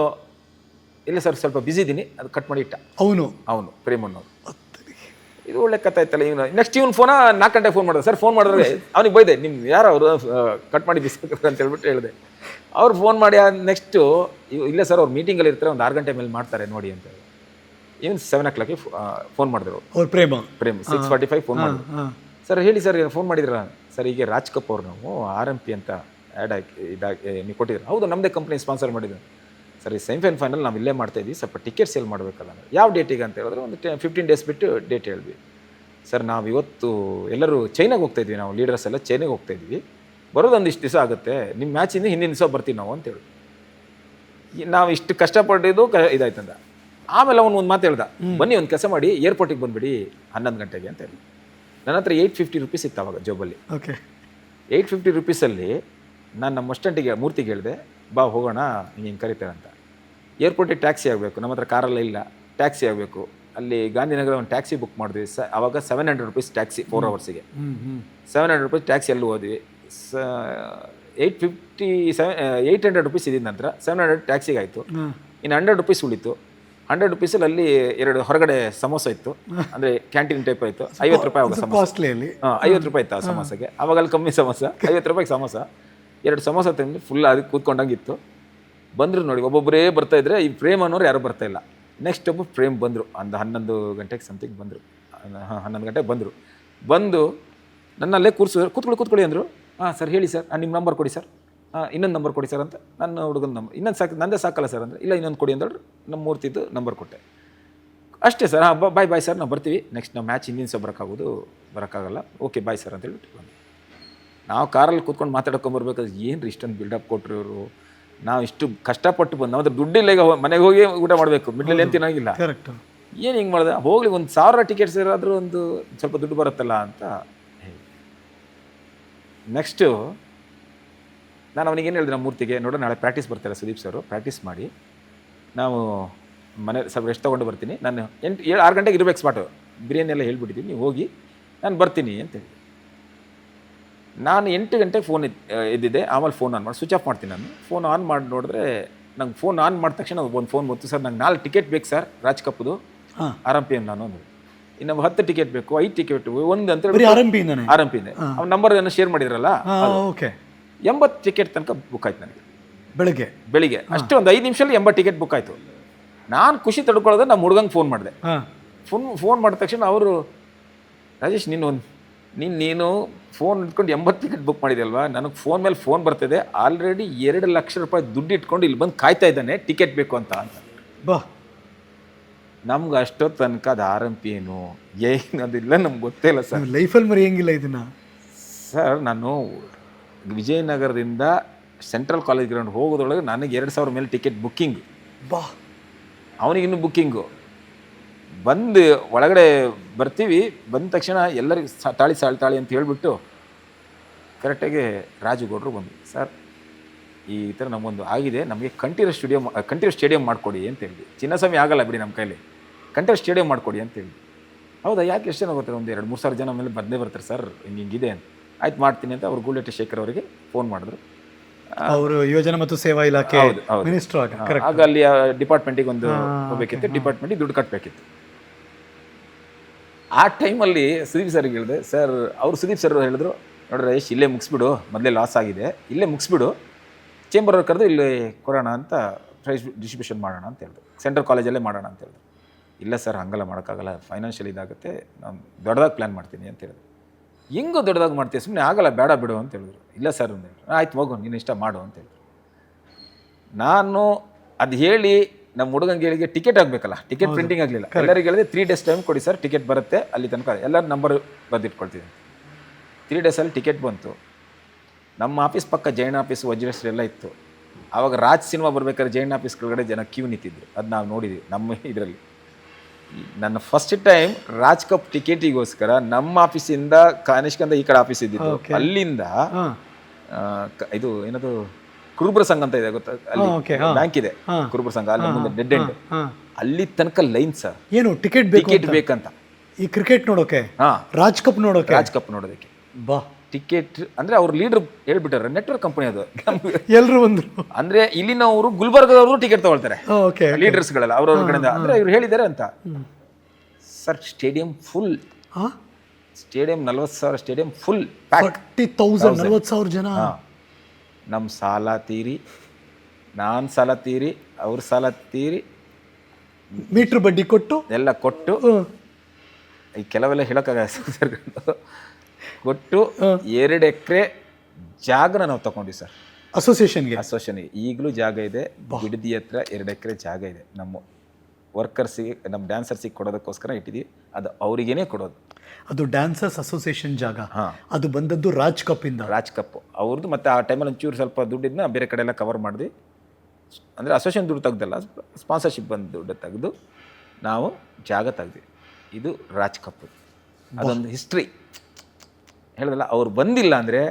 ಇಲ್ಲ ಸರ್ ಸ್ವಲ್ಪ ಬ್ಯುಸಿ ಇದ್ದೀನಿ ಅದು ಕಟ್ ಮಾಡಿ ಇಟ್ಟ. ಅವನು? ಅವನು ಪ್ರೇಮಣ್ಣವ್ರು. ಇದು ಒಳ್ಳೆ ಕಥೆ ಆಯ್ತಲ್ಲ ಇವನು ನೆಕ್ಸ್ಟ್ ಇವನು ಫೋನ ನಾಲ್ಕು ಗಂಟೆ ಫೋನ್ ಮಾಡಿದೆ. ಸರ್ ಫೋನ್ ಮಾಡಿದ್ರೆ ಅವ್ನಿಗೆ ಬೈದೆ ನಿಮ್ಮ ಯಾರು ಅವರು ಕಟ್ ಮಾಡಿ ಬಿಸ್ಬೇಕು ಅಂತ ಹೇಳ್ಬಿಟ್ಟು ಹೇಳಿದೆ. ಅವ್ರು ಫೋನ್ ಮಾಡಿ ನೆಕ್ಸ್ಟು ಇಲ್ಲ ಸರ್ ಅವ್ರು ಮೀಟಿಂಗಲ್ಲಿ ಇರ್ತಾರೆ ಒಂದು ಆರು ಗಂಟೆ ಮೇಲೆ ಮಾಡ್ತಾರೆ ನೋಡಿ ಅಂತ ಹೇಳಿ. ಇವನು ಸೆವೆನ್ ಓ ಕ್ಲಾಕಿಗೆ ಫೋನ್ ಮಾಡಿದ್ರು ಅವ್ರು. Prema. Prem. Six forty five phone ಮಾಡಿದ್ರು. ಸರ್ ಹೇಳಿ ಸರ್ ಫೋನ್ ಮಾಡಿದ್ರ? ಸರ್ ಹೀಗೆ ರಾಜ್ ಕಪೂರ್ ನಾವು ಆರ್ ಎಂ ಪಿ ಅಂತ ಆ್ಯಡ್ ಹಾಕಿ ಇದಾಗಿ ನೀವು ಕೊಟ್ಟಿದ್ರು ಹೌದು ನಮ್ಮದೇ ಕಂಪ್ನಿ ಸ್ಪಾನ್ಸರ್ ಮಾಡಿದ್ರು ಸರ್ ಸೆಮಿಫೈನ್ ಫೈನಲ್ ನಾವು ಇಲ್ಲೇ ಮಾಡ್ತಾ ಇದ್ದೀವಿ ಸ್ವಲ್ಪ ಟಿಕೆಟ್ ಸೇಲ್ ಮಾಡಬೇಕಲ್ಲ ಯಾವ ಡೇಟಿಗೆ ಅಂತ ಹೇಳಿದ್ರೆ ಒಂದು ಟೆ ಫಿಫ್ಟೀನ್ ಡೇಸ್ ಬಿಟ್ಟು ಡೇಟ್ ಹೇಳಿದ್ವಿ. ಸರ್ ನಾವು ಇವತ್ತು ಎಲ್ಲರೂ ಚೈನಾಗೆ ಹೋಗ್ತಾ ಇದ್ವಿ ನಾವು ಲೀಡರ್ಸ್ ಎಲ್ಲ ಚೈನಾಗೆ ಹೋಗ್ತಾ ಇದ್ವಿ. ಬರೋದು ಒಂದಿಷ್ಟು ದಿವಸ ಆಗುತ್ತೆ. ನಿಮ್ಮ ಮ್ಯಾಚಿಂದ ಹಿಂದಿನ ದಿವಸ ಬರ್ತೀವಿ ನಾವು ಅಂತೇಳಿ ನಾವು ಇಷ್ಟು ಕಷ್ಟಪಟ್ಟಿದ್ದು ಕ ಇದಾಯ್ತಂದ ಆಮೇಲೆ ಅವನು ಒಂದು ಮಾತು ಹೇಳ್ದ. ಬನ್ನಿ ಒಂದು ಕೆಲಸ ಮಾಡಿ ಏರ್ಪೋರ್ಟಿಗೆ ಬಂದುಬಿಡಿ ಹನ್ನೊಂದು ಗಂಟೆಗೆ ಅಂತ ಹೇಳಿ. ನನ್ನ ಹತ್ರ ಏಯ್ಟ್ ಫಿಫ್ಟಿ ರುಪೀಸ್ ಇತ್ತು ಅವಾಗ ಜೋಬಲ್ಲಿ ಓಕೆ ಏಯ್ಟ್ ಫಿಫ್ಟಿ ರುಪೀಸಲ್ಲಿ ನಾನು ನಮ್ಮ ಅಸ್ಟೆಂಟಿಗೆ ಮೂರ್ತಿಗೆ ಹೇಳಿದೆ ಬಾ ಹೋಗೋಣ ಹಿಂಗೆ ಕರೀತಾರೆ ಅಂತ. ಏರ್ಪೋರ್ಟಿಗೆ ಟ್ಯಾಕ್ಸಿ ಆಗಬೇಕು ನಮ್ಮ ಹತ್ರ ಕಾರಲ್ಲ ಇಲ್ಲ ಟ್ಯಾಕ್ಸಿ ಆಗಬೇಕು. ಅಲ್ಲಿ ಗಾಂಧಿನಗರ ಒಂದು ಟ್ಯಾಕ್ಸಿ ಬುಕ್ ಮಾಡಿದ್ವಿ ಸ ಆವಾಗ seven hundred rupees taxi four ಅವರ್ಸಿಗೆ seven hundred rupees ಟ್ಯಾಕ್ಸಿಯಲ್ಲಿ ಹೋದ್ವಿ. ಸ eight fifty seven eight hundred rupees ಇದ್ದ ನಂತರ ಸೆವೆನ್ ಹಂಡ್ರೆಡ್ ಟ್ಯಾಕ್ಸಿಗೆ ಆಯಿತು. ಇನ್ನು ಹಂಡ್ರೆಡ್ ರುಪೀಸ್ ಉಳಿತು. ಹಂಡ್ರೆಡ್ ರುಪೀಸಲ್ಲಿ ಅಲ್ಲಿ ಎರಡು ಹೊರಗಡೆ ಸಮೋಸ ಇತ್ತು ಅಂದರೆ ಕ್ಯಾಂಟೀನ್ ಟೈಪ್ ಆಯಿತು. ಐವತ್ತು ರೂಪಾಯಿ ಆವಾಗ ಸಮೋಸ. ಐವತ್ತು ರೂಪಾಯಿ ಇತ್ತು ಆ ಸಮೋಸಕ್ಕೆ. ಅವಾಗ ಅಲ್ಲಿ ಕಮ್ಮಿ ಸಮೋಸ. ಐವತ್ತು ರೂಪಾಯಿಗೆ ಸಮೋಸ. ಎರಡು ಸಮೋಸ ತಿಂದು ಫುಲ್ ಅದಕ್ಕೆ ಕೂತ್ಕೊಂಡಂಗಿತ್ತು. ಬಂದರು ನೋಡಿ ಒಬ್ಬೊಬ್ಬರೇ ಬರ್ತಾ ಇದ್ರೆ ಈ ಪ್ರೇಮ್ ಅನ್ನೋರು ಯಾರು ಬರ್ತಾ ಇಲ್ಲ. ನೆಕ್ಸ್ಟ್ ಒಬ್ಬ ಪ್ರೇಮ್ ಬಂದರು, ಒಂದು ಹನ್ನೊಂದು ಗಂಟೆಗೆ ಸಮಥಿಂಗ್ ಬಂದರು. ಹಾಂ, ಹನ್ನೊಂದು ಗಂಟೆಗೆ ಬಂದರು. ಬಂದು ನನ್ನಲ್ಲೇ ಕೂರಿಸಿದ್ರು ಕೂತ್ಕೊಳ್ಳಿ ಕೂತ್ಕೊಳ್ಳಿ ಅಂದರು. ಹಾಂ ಸರ್ ಹೇಳಿ ಸರ್ ನಿಮ್ಮ ನಂಬರ್ ಕೊಡಿ ಸರ್ ಹಾಂ ಇನ್ನೊಂದು ನಂಬರ್ ಕೊಡಿ ಸರ್ ಅಂತ ನನ್ನ ಹುಡುಗನ ನಂಬರ್ ಇನ್ನೊಂದು ಸಾಕು, ನಂದೇ ಸಾಕಲ್ಲ ಸರ್ ಅಂದರೆ, ಇಲ್ಲ, ಇನ್ನೊಂದು ಕೊಡಿ ಅಂದ್ರೆ ನಮ್ಮ ಮೂರ್ತಿದ್ದು ನಂಬರ್ ಕೊಟ್ಟೆ. ಅಷ್ಟೇ ಸರ್ ಹಾಂ ಬಾಯ್ ಬಾಯ್ ಸರ್ ನಾವು ಬರ್ತೀವಿ. ನೆಕ್ಸ್ಟ್ ನಾವು ಮ್ಯಾಚ್ ಹಿಂದಿನ ಸಹ ಬರೋಕ್ಕಾಗೋದು ಬರೋಕ್ಕಾಗಲ್ಲ. ಓಕೆ ಬಾಯ್ ಸರ್ ಅಂತ ಹೇಳ್ಬಿಟ್ಟು ಬಂದ್ವಿ. ನಾವು ಕಾರಲ್ಲಿ ಕೂತ್ಕೊಂಡು ಮಾತಾಡ್ಕೊಂಬರ್ಬೇಕಾದ್ರೆ ಏನು ರೀ ಇಷ್ಟೊಂದು ಬಿಲ್ಡಪ್ ಕೊಟ್ಟರು ಇವರು? ನಾವು ಇಷ್ಟು ಕಷ್ಟಪಟ್ಟು ಬಂದು ನಾವು ದುಡ್ಡಿಲ್ಲ ಈಗ ಮನೆಗೆ ಹೋಗಿ ಊಟ ಮಾಡಬೇಕು. ಮಿಡ್ಲಲ್ಲಿ ಏನು ತಿನ್ನೋಂಗಿಲ್ಲ. ಕರೆಕ್ಟ್ ಏನು ಹಿಂಗೆ ಮಾಡಿದೆ? ಹೋಗ್ಲಿ ಒಂದು ಸಾವಿರ ಟಿಕೆಟ್ಸ್ ಇರೋದ್ರೂ ಒಂದು ಸ್ವಲ್ಪ ದುಡ್ಡು ಬರುತ್ತಲ್ಲ ಅಂತ ನೆಕ್ಸ್ಟು ನಾನು ಅವನಿಗೆ ಏನು ಹೇಳಿದೆ ನಮ್ಮ ಮೂರ್ತಿಗೆ? ನೋಡೋ ನಾಳೆ ಪ್ರಾಕ್ಟೀಸ್ ಬರ್ತಾರೆ ಸುದೀಪ್ ಸರು. ಪ್ರಾಕ್ಟೀಸ್ ಮಾಡಿ. ನಾವು ಮನೆ ಸ್ವಲ್ಪ ರೆಸ್ಟ್ ತೊಗೊಂಡು ಬರ್ತೀನಿ. ನಾನು ಎಂಟು ಏಳು ಆರು ಗಂಟೆಗೆ ಇರಬೇಕು ಸ್ಪಾಟು ಬಿರಿಯಾನಿ ಎಲ್ಲ ಹೇಳ್ಬಿಟ್ಟಿದ್ದೀನಿ. ನೀವು ಹೋಗಿ ನಾನು ಬರ್ತೀನಿ ಅಂತ ಹೇಳಿ. ನಾನು ಎಂಟು ಗಂಟೆಗೆ ಫೋನ್ ಇದ್ದಿದ್ದೆ. ಆಮೇಲೆ ಫೋನ್ ಆನ್ ಮಾಡಿ ಸ್ವಿಚ್ ಆಫ್ ಮಾಡ್ತೀನಿ ನಾನು. ಫೋನ್ ಆನ್ ಮಾಡಿ ನೋಡಿದ್ರೆ ನಂಗೆ ಫೋನ್ ಆನ್ ಮಾಡಿದ ತಕ್ಷಣ ಒಂದು ಫೋನ್ ಬಂತು. ಸರ್ ನಂಗೆ ನಾಲ್ಕು ಟಿಕೆಟ್ ಬೇಕು ಸರ್ ರಾಜ್ ಕಪ್ದು ಹಾಂ. ಆರ್ ಎಂ ಪಿ ಎಂ ನಾನು ಅಂದರು ಇನ್ನು ಹತ್ತು ಟಿಕೆಟ್ ಬೇಕು ಐದು ಟಿಕೆಟ್ ಒಂದು ಅಂತ ಆರ್ ಎಂ ಪಿಯಿಂದನೇ ಆರ್ ಎಂ ಪಿ ಅವ್ನ ನಂಬರ್ ಏನೋ ಶೇರ್ ಮಾಡಿದ್ರಲ್ಲ? ಓಕೆ. ಎಂಬತ್ತು ಟಿಕೆಟ್ ತನಕ ಬುಕ್ ಆಯ್ತು ನನಗೆ. ಬೆಳಗ್ಗೆ? ಬೆಳಿಗ್ಗೆ. ಅಷ್ಟೇ ಒಂದು ಐದು ನಿಮಿಷದಲ್ಲಿ ಎಂಬತ್ತು ಟಿಕೆಟ್ ಬುಕ್ ಆಯಿತು. ನಾನು ಖುಷಿ ತಡ್ಕೊಳ್ಳೋದು ನಮ್ಮ ಹುಡುಗಂಗೆ ಫೋನ್ ಮಾಡಿದೆ. ಫೋನ್ ಫೋನ್ ಮಾಡಿದ ತಕ್ಷಣ ಅವರು ರಾಜೇಶ್ ನೀನು ಒಂದು ನೀನು ನೀನು ಫೋನ್ ಇಟ್ಕೊಂಡು ಎಂಬತ್ತು ಟಿಕೆಟ್ ಬುಕ್ ಮಾಡಿದೆಯಲ್ವಾ ನನಗೆ ಫೋನ್ ಮೇಲೆ ಫೋನ್ ಬರ್ತಿದೆ. ಆಲ್ರೆಡಿ ಎರಡು ಲಕ್ಷ ರೂಪಾಯಿ ದುಡ್ಡು ಇಟ್ಕೊಂಡು ಇಲ್ಲಿ ಬಂದು ಕಾಯ್ತಾ ಇದ್ದಾನೆ. ಟಿಕೆಟ್ ಬೇಕು ಅಂತ ಅಂತ. ಬಾ. ನಮ್ಗೆ ಅಷ್ಟೊತ್ತು ತನಕ ಅದು ಆರ್ ಪಿ ಏನು? ಏನು ಅದಿಲ್ಲ ನಮ್ಗೆ ಗೊತ್ತೇ ಇಲ್ಲ ಸರ್. ಲೈಫಲ್ಲಿ ಮರೆಯಂಗಿಲ್ಲ ಇದನ್ನ? ಸರ್ ನಾನು ವಿಜಯನಗರದಿಂದ ಸೆಂಟ್ರಲ್ ಕಾಲೇಜ್ ಗ್ರೌಂಡ್ ಹೋಗೋದ್ರೊಳಗೆ ನನಗೆ ಎರಡು ಸಾವಿರ ಮೇಲೆ ಟಿಕೆಟ್ ಬುಕ್ಕಿಂಗ್ ಬಾ. ಅವನಿಗಿನ್ನೂ ಬುಕ್ಕಿಂಗು ಬಂದು ಒಳಗಡೆ ಬರ್ತೀವಿ ಬಂದ ತಕ್ಷಣ ಎಲ್ಲರಿಗೆ ಸ- ತಾಳಿ ಸಾಳಿ ತಾಳಿ ಅಂತ ಹೇಳಿಬಿಟ್ಟು ಕರೆಕ್ಟಾಗಿ ರಾಜುಗೌಡರು ಬಂದರು. ಸರ್ ಈ ಥರ ನಮಗೊಂದು ಆಗಿದೆ ನಮಗೆ ಕಂಠೀರ ಸ್ಟುಡಿಯೋ ಕಂಠೀರ ಸ್ಟೇಡಿಯಂ ಮಾಡಿಕೊಡಿ ಅಂತ ಹೇಳಿದ್ವಿ. ಚಿನ್ನಸ್ವಾಮಿ ಆಗಲ್ಲ ಬಿಡಿ ನಮ್ಮ ಕೈಲಿ ಕಂಠೀರ ಸ್ಟೇಡಿಯಂ ಮಾಡಿಕೊಡಿ ಅಂತ ಹೇಳಿ ಹೌದಾ ಯಾಕೆ ಎಷ್ಟು ಜನ ಬರ್ತಾರೆ ಒಂದು ಎರಡು ಮೂರು ಸಾವಿರ ಜನ ಮೇಲೆ ಬಂದೇ ಬರ್ತಾರೆ ಸರ್ ಹಿಂಗೆ ಹಿಂಗಿದೆ ಅಂತ. ಆಯ್ತು ಮಾಡ್ತೀನಿ ಅಂತ ಅವ್ರು ಗುಳ್ಳೆಟ್ಟ ಶೇಖರ್ ಅವರಿಗೆ ಫೋನ್ ಮಾಡಿದ್ರು. ಅವರು ಯೋಜನೆ ಮತ್ತು ಸೇವಾ ಇಲಾಖೆ ಆಗ ಅಲ್ಲಿ ಡಿಪಾರ್ಟ್ಮೆಂಟಿಗೆ ಒಂದು ಹೋಗ್ಬೇಕಿತ್ತು ಡಿಪಾರ್ಟ್ಮೆಂಟಿಗೆ ದುಡ್ಡು ಕಟ್ಟಬೇಕಿತ್ತು ಆ ಟೈಮಲ್ಲಿ ಸುದೀಪ್ ಸರ್ಗೆ ಹೇಳಿದೆ ಸರ್, ಅವರು ಸುದೀಪ್ ಸರ್ ಹೇಳಿದ್ರು, ನೋಡ್ರಿ ರಯೇಶ್ ಇಲ್ಲೇ ಮುಗಿಸ್ಬಿಡು, ಮೊದಲೇ ಲಾಸ್ ಆಗಿದೆ, ಇಲ್ಲೇ ಮುಗಿಸ್ಬಿಡು ಚೇಂಬರ್ ಅವ್ರು ಕರೆದು ಇಲ್ಲಿ ಕೊಡೋಣ ಅಂತ ಪ್ರೈಸ್ ಡಿಸ್ಟ್ರಿಬ್ಯೂಷನ್ ಮಾಡೋಣ ಅಂತ ಹೇಳಿದ್ರು. ಸೆಂಟ್ರಲ್ ಕಾಲೇಜಲ್ಲೇ ಮಾಡೋಣ ಅಂತ ಹೇಳಿದ್ರು. ಇಲ್ಲ ಸರ್, ಹಂಗೆಲ್ಲ, ಮಾಡೋಕ್ಕಾಗಲ್ಲ ಫೈನಾನ್ಷಿಯಲ್ ಇದಾಗುತ್ತೆ, ನಾನು ದೊಡ್ಡದಾಗಿ ಪ್ಲ್ಯಾನ್ ಮಾಡ್ತೀನಿ ಅಂತ ಹೇಳಿದ್ರು. ಹೆಂಗೋ ದೊಡ್ಡದಾಗಿ ಮಾಡ್ತೀವಿ ಸುಮ್ಮನೆ ಆಗಲ್ಲ, ಬೇಡ ಬಿಡು ಅಂತ ಹೇಳಿದ್ರು. ಇಲ್ಲ ಸರ್ ಅಂದೆ ಆಯ್ತು, ಹೋಗು ನೀನು ಇಷ್ಟ ಮಾಡು ಅಂತ ಹೇಳಿದ್ರು. ನಾನು ಅದು ಹೇಳಿ ನಮ್ಮ ಹುಡುಗಂಗೆ ಟಿಕೆಟ್ ಆಗಬೇಕಲ್ಲ ಟಿಕೆಟ್ ಪ್ರಿಂಟಿಂಗ್ ಆಗಲಿಲ್ಲ. ಎಲ್ಲರಿಗೆ ಹೇಳಿದ್ರೆ ತ್ರೀ ಡೇಸ್ ಟೈಮ್ ಕೊಡಿ ಸರ್ ಟಿಕೆಟ್ ಬರುತ್ತೆ ಅಲ್ಲಿ ತನಕ ಎಲ್ಲರ ನಂಬರ್ ಬರೆದಿಟ್ಕೊಳ್ತೀನಿ ತ್ರೀ ಡೇಸಲ್ಲಿ ಟಿಕೆಟ್ ಬಂತು. ನಮ್ಮ ಆಫೀಸ್ ಪಕ್ಕ ಜೈನ್ ಆಫೀಸ್ ವಜ್ರೇಶ್ವರಿ ಎಲ್ಲ ಇತ್ತು. ಆವಾಗ ರಾಜ್ ಸಿನಿಮಾ ಬರ್ಬೇಕಾದ್ರೆ ಜೈನ್ ಆಫೀಸ್ ಕೆಳಗಡೆ ಜನ ಕ್ಯೂ ನಿಂತಿದ್ರು. ಅದು ನಾವು ನೋಡಿದ್ವಿ ನಮ್ಮ ಇದರಲ್ಲಿ. ನನ್ನ ಫಸ್ಟ್ ಟೈಮ್ ರಾಜ್ ಕಪ್ ಟಿಕೆಟಿಗೋಸ್ಕರ ನಮ್ಮ ಆಫೀಸಿಂದ ಕಾನಿಷ್ಕಂದ ಈ ಕಡೆ ಆಫೀಸ್ ಇದ್ದಿದ್ದು. ಅಲ್ಲಿಂದ ಇದು ಏನದು? ಕುರುಬರ ಸಂಘ ಅಂತ ಇದೆ ಗೊತ್ತಾ? ಅಲ್ಲಿ ಬ್ಯಾಂಕ್ ಇದೆ. ಕುರುಬರ ಸಂಘ ಅಲ್ಲಿ ಮುಂದೆ ಡೆಡ್ ಎಂಡ್ ಅಲ್ಲಿ ತನಕ ಲೈನ್ ಸರ್ ಏನು ಟಿಕೆಟ್ ಟಿಕೆಟ್ ಬೇಕಂತ. ಈ ಕ್ರಿಕೆಟ್ ನೋಡೋಕೆ? ಹಾ. ರಾಜ್ ಕಪ್ ನೋಡೋಕೆ? ರಾಜ್ ಕಪ್ ನೋಡೋದಕ್ಕೆ. ಬಾ. ಟಿಕೆಟ್ ಅಂದ್ರೆ ಅವ್ರ ಲೀಡರ್ ಹೇಳ್ಬಿಟ್ಟಾರೆ ನೆಟ್ವರ್ಕ್ ಕಂಪನಿ ಅದು. ಎಲ್ಲರೂ ಎಲ್ರು ಬಂದ್ರು ಅಂದ್ರೆ ಇಲ್ಲಿನವರು ಗುಲ್ಬರ್ಗದವರು ಟಿಕೆಟ್ ತಗೊಳ್ತಾರೆ. ಓಕೆ ಲೀಡರ್ಸ್ಗಳೆಲ್ಲ ಅವ್ರ ಕಡೆಯಿಂದ. ಅಂದ್ರೆ ಇವ್ರು ಹೇಳಿದ್ದಾರೆ ಅಂತ. ಸರ್ ಸ್ಟೇಡಿಯಂ ಫುಲ್ ಹಾಂ? ಸ್ಟೇಡಿಯಂ ನಲ್ವತ್ತು ಸಾವಿರ ಸ್ಟೇಡಿಯಂ ಫುಲ್ ಫಾರ್ಟಿ ತೌಸಂಡ್ ನಲ್ವತ್ತು ಸಾವಿರ ಜನ? ನಮ್ಮ ಸಾಲ ತೀರಿ ನಾನು ಸಾಲ ತೀರಿ ಅವ್ರ ಸಾಲ ತೀರಿ. ಮೀಟ್ರ್ ಬಡ್ಡಿ ಕೊಟ್ಟು? ಎಲ್ಲ ಕೊಟ್ಟು. ಈ ಕೆಲವೆಲ್ಲ ಹೇಳೋಕ್ಕಾಗ ಸರ್ ಕೊಟ್ಟು ಎರಡು ಎಕರೆ ಜಾಗನ ನಾವು ತಗೊಂಡ್ವಿ ಸರ್. ಅಸೋಸಿಯೇಷನ್ಗೆ ಅಸೋಸಿಯೇಷನ್ಗೆ ಈಗಲೂ ಜಾಗ ಇದೆ ಬಿಡದಿ ಹತ್ರ ಎರಡು ಎಕರೆ ಜಾಗ ಇದೆ. ನಮ್ಮ ವರ್ಕರ್ಸಿಗೆ ನಮ್ಮ ಡ್ಯಾನ್ಸರ್ಸಿಗೆ ಕೊಡೋದಕ್ಕೋಸ್ಕರ ಇಟ್ಟಿದ್ದೀವಿ ಅದು ಅವರಿಗೇನೆ ಕೊಡೋದು. ಅದು ಡ್ಯಾನ್ಸರ್ಸ್ ಅಸೋಸಿಯೇಷನ್ ಜಾಗ. ಹಾ. ಅದು ಬಂದದ್ದು ರಾಜ್ ಕಪ್ ಇಂದ. ರಾಜ್ ಕಪ್ ಅವ್ರದ್ದು ಮತ್ತು ಆ ಟೈಮಲ್ಲಿ ಒಂಚೂರು ಸ್ವಲ್ಪ ದುಡ್ಡಿದ್ನ ಬೇರೆ ಕಡೆ ಎಲ್ಲ ಕವರ್ ಮಾಡಿದ್ವಿ. ಅಂದರೆ ಅಸೋಸಿಯೇಷನ್ ದುಡ್ಡು ತೆಗ್ದಲ್ಲ ಸ್ಪಾನ್ಸರ್ಶಿಪ್ ಬಂದು ದುಡ್ಡು ತೆಗೆದು ನಾವು ಜಾಗ ತೆಗ್ದ್ವಿ. ಇದು ರಾಜ್ ಕಪ್ ಅದೊಂದು ಹಿಸ್ಟ್ರಿ ಹೇಳಿದಲ್ಲ ಅವ್ರು ಬಂದಿಲ್ಲ ಅಂದರೆ